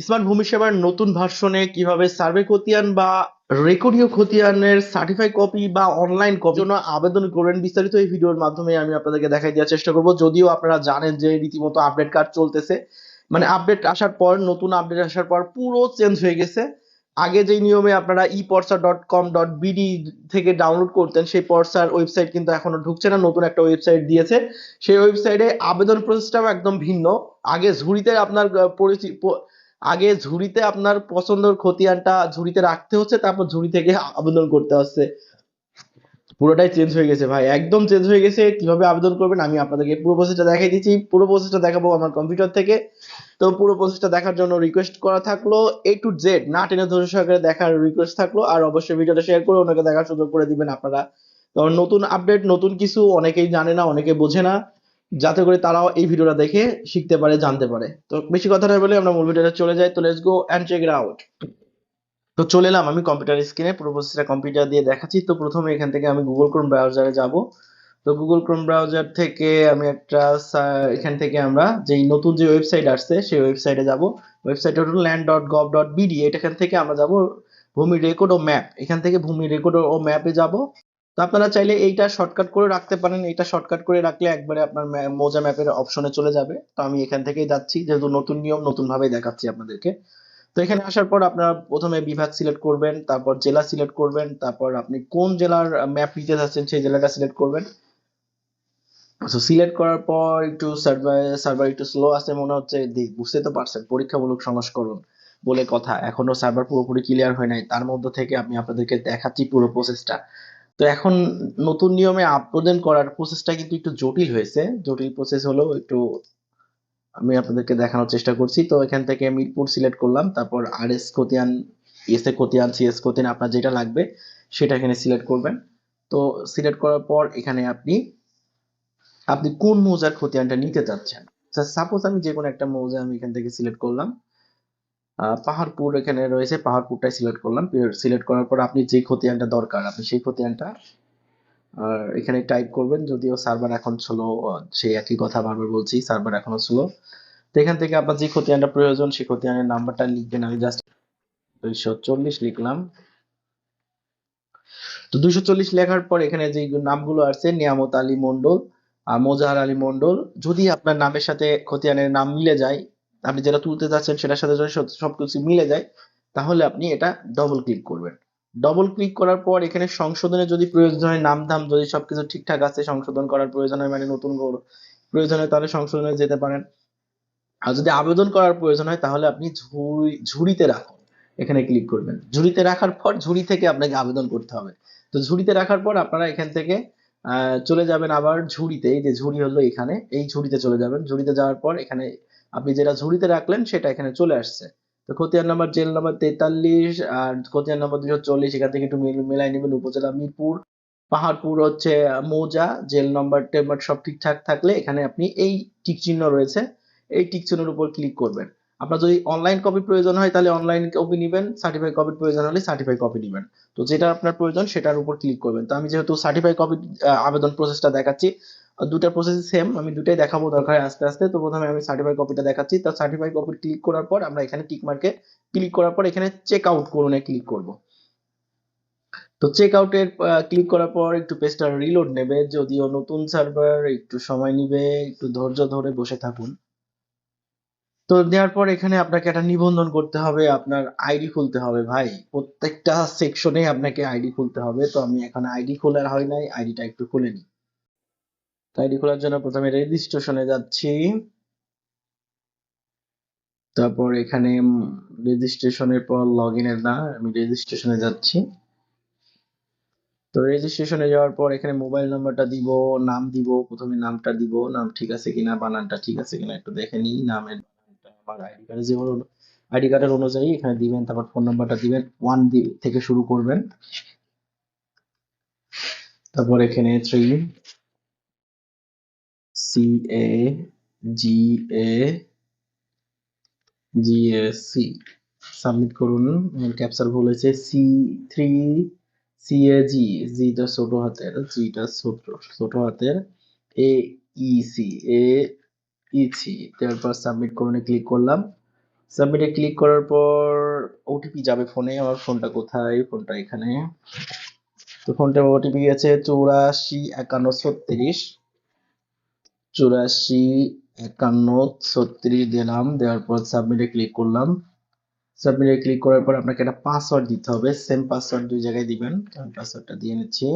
Smart ভূমি সেবার নতুন ভার্সনে কীভাবে সার্ভে খতিয়ান বা রেকর্ডীয় খতিয়ানের সার্টিফাই কপি বা অনলাইন কপি জন্য আবেদন করবেন বিস্তারিত এই ভিডিওর মাধ্যমে আমি আপনাদেরকে দেখাই দেওয়ার চেষ্টা করব। যদিও আপনারা জানেন যে রীতিমতো আপডেট কার্ড চলতেছে। মানে আপডেট আসার পর নতুন আপডেট আসার পর পুরো চেঞ্জ হয়ে গেছে। আগে যেই নিয়মে আপনারা e Porcha dot com dot BD থেকে ডাউনলোড করতেন সেই পর্সার ওয়েবসাইট কিন্তু এখনও ঢুকছে না নতুন একটা ওয়েবসাইট দিয়েছে। সেই ওয়েবসাইটে আবেদন প্রসেসটাও একদম ভিন্ন। আগে ঝুড়িতে আপনার আহ, পরিচি- প- আগে ঝুড়িতে আপনার পছন্দের খতিয়ানটা ঝুড়িতে রাখতে হচ্ছে, তারপর ঝুড়ি থেকে আবেদন করতে হচ্ছে। পুরোটাই চেঞ্জ হয়ে গেছে ভাই, একদম চেঞ্জ হয়ে গেছে। কীভাবে আবেদন করবেন আমি আপনাদেরকে পুরো প্রসেসটা দেখাই দিচ্ছি। পুরো প্রসেসটা দেখাবো আমার কম্পিউটার থেকে। তো পুরো প্রসেসটা দেখার জন্য রিকোয়েস্ট করা থাকল এ টু জেড না টেনে ধরে সহকারে দেখার রিকোয়েস্ট থাকল। আর অবশ্যই ভিডিওটা শেয়ার করে ওনাকে দেখার সুযোগ করে দিবেন আপনারা। কারণ নতুন আপডেট নতুন কিছু অনেকেই জানে না, অনেকে বোঝে না। যাতে করে তারাও এই ভিডিওটা দেখে শিখতে পারে, জানতে পারে। তো বেশি কথা না বলে আমরা মূল ভিডিওটা চলে যাই। তো let's go and check it out তো চলে এলাম আমি কম্পিউটার স্ক্রিনে পুরো প্রসেসটা কম্পিউটার দিয়ে দেখাচ্ছি। তো প্রথমে এখান থেকে আমি গুগল ক্রোম ব্রাউজারে যাব। তো গুগল ক্রোম ব্রাউজার থেকে আমি একটা এখান থেকে আমরা যেই নতুন যে ওয়েবসাইট আসছে, সেই ওয়েবসাইটে যাব। ওয়েবসাইট হলো land dot gov dot BD এখান থেকে আমরা যাব ভূমি রেকর্ড ও ম্যাপ এখান থেকে ভূমি রেকর্ড ও ম্যাপে যাব। তো আপনারা চাইলে এইটা শর্টকাট করে রাখতে পারেন। এটা শর্টকাট করে রাখলে একবারে আপনার মোজা ম্যাপের অপশনে চলে যাবে। তো আমি এখান থেকেই যাচ্ছি, যেহেতু নতুন নিয়ম নতুন ভাবেই দেখাচ্ছি আপনাদেরকে। তো এখানে আসার পর আপনারা প্রথমে বিভাগ সিলেক্ট করবেন, তারপর জেলা সিলেক্ট করবেন, তারপর আপনি কোন জেলার ম্যাপ নিতে চাচ্ছেন সেই জেলাটা সিলেক্ট করবেন। তো সিলেক্ট করার পর একটু সার্ভার সার্ভার একটু স্লো আছে মনে হচ্ছে বুঝতে তো পারছেন, পরীক্ষামূলক সংস্করণ বলে কথা। এখনও সার্ভার পুরোপুরি ক্লিয়ার হয় নাই। তার মধ্যে থেকে আমি আপনাদেরকে দেখাচ্ছি পুরো প্রসেসটা তো এখন নতুন নিয়মে আবেদন করার প্রসেসটা কিন্তু একটু জটিল হয়েছে। জটিল প্রসেস হলো একটু আমি আপনাদেরকে দেখানোর চেষ্টা করছি। তো এখান থেকে মিরপুর সিলেক্ট করলাম, তারপর আর এস খতিয়ান এস এ খতিয়ান সি এস খতিয়ান আপনার যেটা লাগবে সেটা এখানে সিলেক্ট করবেন। তো সিলেক্ট করার পর এখানে আপনি আপনি কোন মৌজার খতিয়ানটা নিতে চাচ্ছেন? সাপোজ আমি যে কোনো একটা মৌজা আমি এখান থেকে সিলেক্ট করলাম। পাহাড়পুর এখানে রয়েছে, পাহাড়পুরটাই সিলেক্ট করলাম। সিলেক্ট করার পর আপনি যে খতিয়ানটা দরকার, আপনি সেই খতিয়ানটা, আর এখানে টাইপ করবেন, যদিও সার্ভার এখন ছিল সেই একই কথা বারবার বলছি সার্ভার এখনও স্লো তো এখান থেকে আপনার যে খতিয়ানটা প্রয়োজন সেই খতিয়ানের নাম্বারটা লিখবেন। আমি জাস্ট দুইশো চল্লিশ লিখলাম। তো দুইশো চল্লিশ লেখার পর এখানে যে নামগুলো আছে নিয়ামত আলী মন্ডল মোজাহার আলী মন্ডল যদি আপনার নামের সাথে খতিয়ানের নাম মিলে যায় আপনি যেটা তুলতে যাচ্ছেন সেটার সাথে যদি সব- সবকিছু মিলে যায়, তাহলে আপনি এটা ডবল ক্লিক করবেন। ডবল ক্লিক করার পর এখানে সংশোধনের যদি প্রয়োজন হয় নাম ধাম যদি সবকিছু ঠিকঠাক আছে, সংশোধন করার প্রয়োজন হয় মানে নতুন প্রয়োজন হয়, তাহলে সংশোধনে যেতে পারেন। আর যদি আবেদন করার প্রয়োজন হয়, তাহলে আপনি ঝুড়ি ঝুড়িতে রাখুন। এখানে ক্লিক করবেন। ঝুড়িতে রাখার পর ঝুড়ি থেকে আপনাকে আবেদন করতে হবে। তো ঝুড়িতে রাখার পর আপনারা এখান থেকে চলে যাবেন আবার ঝুড়িতে। এই যে ঝুড়ি হলো এখানে, এই ঝুড়িতে চলে যাবেন। ঝুড়িতে যাওয়ার পর এখানে আপনি যেটা ঝুড়িতে রাখলেন সেটা এখানে চলে আসছে। তো খতিয়ান নাম্বার জেল নাম্বার তেতাল্লিশ আর খতিয়ান নাম্বার দুশো চল্লিশ, এখান থেকে একটু মিল- মিলাই নেবেন। উপজেলা মিরপুর, পাহাড়পুর হচ্ছে মৌজা, জেল নাম্বার টেম্বার সব ঠিকঠাক থাকলে এখানে আপনি এই টিক চিহ্ন রয়েছে, এই টিক চিহ্নের উপর ক্লিক করবেন। আপনার যদি অনলাইন কপি প্রয়োজন হয় তাহলে অনলাইন কপি নেবেন সার্টিফাই কপির প্রয়োজন হলে সার্টিফাই কপি নেবেন। তো যেটা আপনার প্রয়োজন সেটার উপর ক্লিক করবেন। তো আমি যেহেতু সার্টিফাই কপি আবেদন প্রসেসটা দেখাচ্ছি দুটা প্রসেস সেম আমি দুটাই দেখাবো দরকার আস্তে আস্তে। তো প্রথমে আমি সার্টিফাই কপিটা দেখাচ্ছি। তো সার্টিফাই কপি ক্লিক করার পর আমরা এখানে টিক মার্কে ক্লিক করার পর এখানে চেক আউট করুন ক্লিক করব। তো চেক আউটের ক্লিক করার পর একটু পেজটা রিলোড নেবে। যদিও নতুন সার্ভার একটু সময় নিবে, একটু ধৈর্য ধরে বসে থাকুন। তো দেওয়ার পর এখানে আপনাকে একটা নিবন্ধন করতে হবে, আপনার আইডি খুলতে হবে ভাই। প্রত্যেকটা সেকশনে আপনাকে আইডি খুলতে হবে। তো আমি এখানে আইডি খোলার হয় নাই আইডিটা একটু খুলে নিই। আইডি খোলার জন্য প্রথমে রেজিস্ট্রেশনে যাচ্ছি। তারপর এখানে রেজিস্ট্রেশনের পর লগ ইনের না আমি রেজিস্ট্রেশনে যাচ্ছি। তো রেজিস্ট্রেশনে যাওয়ার পর এখানে মোবাইল নাম্বারটা দিব, নাম দিব, প্রথমে নামটা দিব, নাম ঠিক আছে কিনা, বানানটা ঠিক আছে কিনা একটু দেখে নিই, নামের আমার আইডি কার্ডে যে আইডি কার্ডের অনুযায়ী এখানে দিবেন, তারপর ফোন নাম্বারটা দিবেন ওয়ান থেকে শুরু করবেন। তারপর এখানে three C A G A G A C submit করুন ক্যাপচার ভুল হয়েছে C three C A G জিটা ছোট হাতের জিটা ছোট ছোট হাতের A E C A E C তারপর সাবমিট করুন ক্লিক করলাম। সাবমিটে ক্লিক করার পর ওটিপি যাবে ফোনে, আমার ফোনটা কোথায়? ফোনটা এখানে। তো ফোনটা ওটিপি গেছে চৌরাশি একান্ন ছত্রিশ। চুরাশি একান্ন ছত্রিশ দিলাম দেওয়ার পর সাবমিটে ক্লিক করলাম। সাবমিটে ক্লিক করার পর আপনাকে একটা পাসওয়ার্ড দিতে হবে। সেম পাসওয়ার্ড দুই জায়গায় দিবেন। পাসওয়ার্ডটা দিয়ে নিচ্ছি।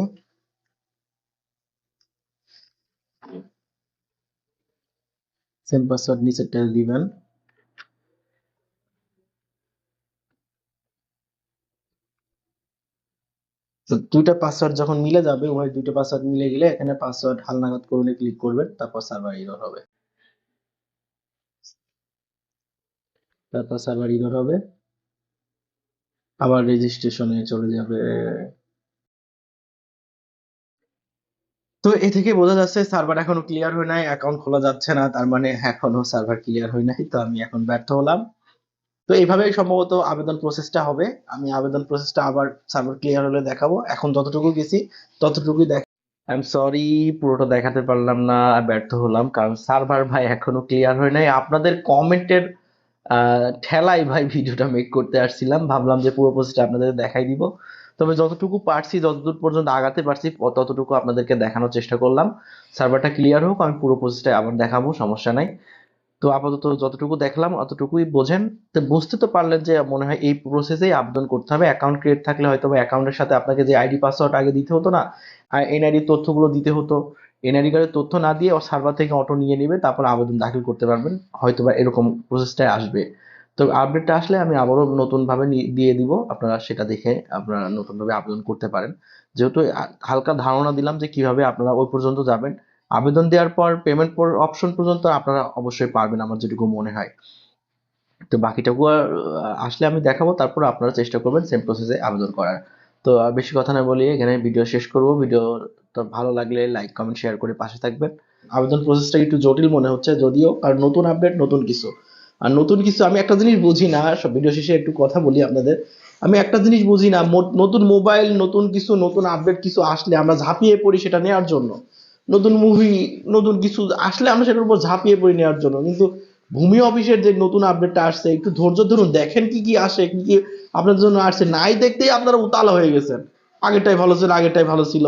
সেম পাসওয়ার্ড নিচেরটা দিবেন। তো দুইটা পাসওয়ার্ড যখন মিলে যাবে, উভয় দুইটা পাসওয়ার্ড মিলে গেলে এখানে পাসওয়ার্ড হালনাগাদ করুন ক্লিক করবেন, তারপর সার্ভার ইরর হবে। তারপর সার্ভার ইরর হবে। আবার রেজিস্ট্রেশনে চলে যাবে। তো এ থেকে বোঝা যাচ্ছে সার্ভার এখনও ক্লিয়ার হয় নাই অ্যাকাউন্ট খোলা যাচ্ছে না, তার মানে এখনও সার্ভার ক্লিয়ার হয় নাই, তো আমি এখন ব্যর্থ হলাম। তো এইভাবেই সম্ভবত আবেদন প্রসেসটা হবে। আমি আবেদন প্রসেসটা আবার সার্ভার ক্লিয়ার হলে দেখাবো। এখন যতটুকু গেছি, ততটুকুই দেখ আই এম সরি পুরোটা দেখাতে পারলাম না, ব্যর্থ হলাম, কারণ সার্ভার ভাই এখনও ক্লিয়ার হয় নাই। আপনাদের কমেন্টের ঠেলাই ভাই ভিডিওটা মেক করতে আসছিলাম। ভাবলাম যে পুরো প্রসেসটা আপনাদের দেখাই দিব। তবে যতটুকু পারছি, যতদূর পর্যন্ত আগাতে পারছি ততটুকু আপনাদেরকে দেখানোর চেষ্টা করলাম। সার্ভারটা ক্লিয়ার হোক, আমি পুরো প্রসেসটা আবার দেখাবো, সমস্যা নাই। তো আপাতত যতটুকু দেখলাম, অতটুকুই বোঝেন। তো বুঝতে তো পারলেন যে মনে হয় এই প্রসেসেই আবেদন করতে হবে। অ্যাকাউন্ট ক্রিয়েট থাকলে হয়তো বা অ্যাকাউন্টের সাথে আপনাকে যে আইডি পাসওয়ার্ড আগে দিতে হতো না, আর এনআইডি তথ্যগুলো দিতে হতো। এনআইডি কার্ডের তথ্য না দিয়ে ও সার্ভার থেকে অটো নিয়ে নেবে, তারপর আবেদন দাখিল করতে পারবেন। হয়তো বা এরকম প্রসেসটাই আসবে। তো আপডেটটা আসলে আমি আবারও নতুনভাবে দিয়ে দিব। আপনারা সেটা দেখে আপনারা নতুনভাবে আবেদন করতে পারেন। যেহেতু হালকা ধারণা দিলাম যে কীভাবে আপনারা ওই পর্যন্ত যাবেন। আবেদন দেওয়ার পর পেমেন্ট অপশন পর্যন্ত আপনারা অবশ্যই পারবেন আমার যেটুকু মনে হয়। তো বাকিটাকু আসলে আমি দেখাবো, তারপর আপনারা চেষ্টা করবেন সেম প্রসেসে আবেদন করার। তো বেশি কথা না বলি এখানে ভিডিও শেষ করব। ভিডিও তো ভালো লাগলে লাইক কমেন্ট শেয়ার করে পাশে থাকবেন। আবেদন প্রসেসটা একটু জটিল মনে হচ্ছে যদিও, আর নতুন আপডেট নতুন কিছু। আর নতুন কিছু আমি একটা জিনিস বুঝি না, সব ভিডিও শেষে একটু কথা বলি আপনাদের। আমি একটা জিনিস বুঝি না নতুন মোবাইল নতুন কিছু, নতুন আপডেট কিছু আসলে আমরা ঝাঁপিয়ে পড়ি সেটা নেওয়ার জন্য। নতুন মুভি নতুন কিছু আসলে আমরা সেটার উপর ঝাঁপিয়ে পড়ে নেওয়ার জন্য। কিন্তু ভূমি অফিসের যে নতুন আপডেটটা আসছে, একটু ধৈর্য ধরুন, দেখেন কি কি আসে, কি কি আপনার জন্য আসছে। নাই দেখতেই আপনারা উতালা হয়ে গেছেন। আগেরটাই ভালো ছিল, আগেরটাই ভালো ছিল।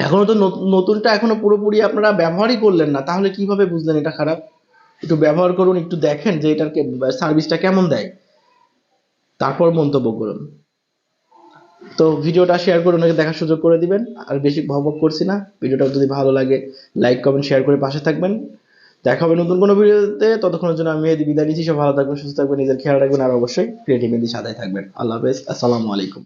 এখনও তো নতুনটা এখনও পুরোপুরি আপনারা ব্যবহারই করলেন না। তাহলে কীভাবে বুঝলেন এটা খারাপ? একটু ব্যবহার করুন, একটু দেখেন যে এটার সার্ভিসটা কেমন দেয়। তারপর মন্তব্য করুন। তো ভিডিওটা শেয়ার করে ওনাকে দেখার সুযোগ করে দিবেন। আর বেশি ভবক করছি না। ভিডিওটা যদি ভালো লাগে লাইক কমেন্ট শেয়ার করে পাশে থাকবেন। দেখা হবে নতুন কোনো ভিডিওতে। ততক্ষণের জন্য আমি বিদায় নিচ্ছি। সব ভালো থাকবেন, সুস্থ থাকবেন, নিজের খেয়াল রাখবেন, আর অবশ্যই ক্রিয়েটিভ মেদি সাদাই থাকবেন। আল্লাহ হাফেজ। আসসালামু আলাইকুম।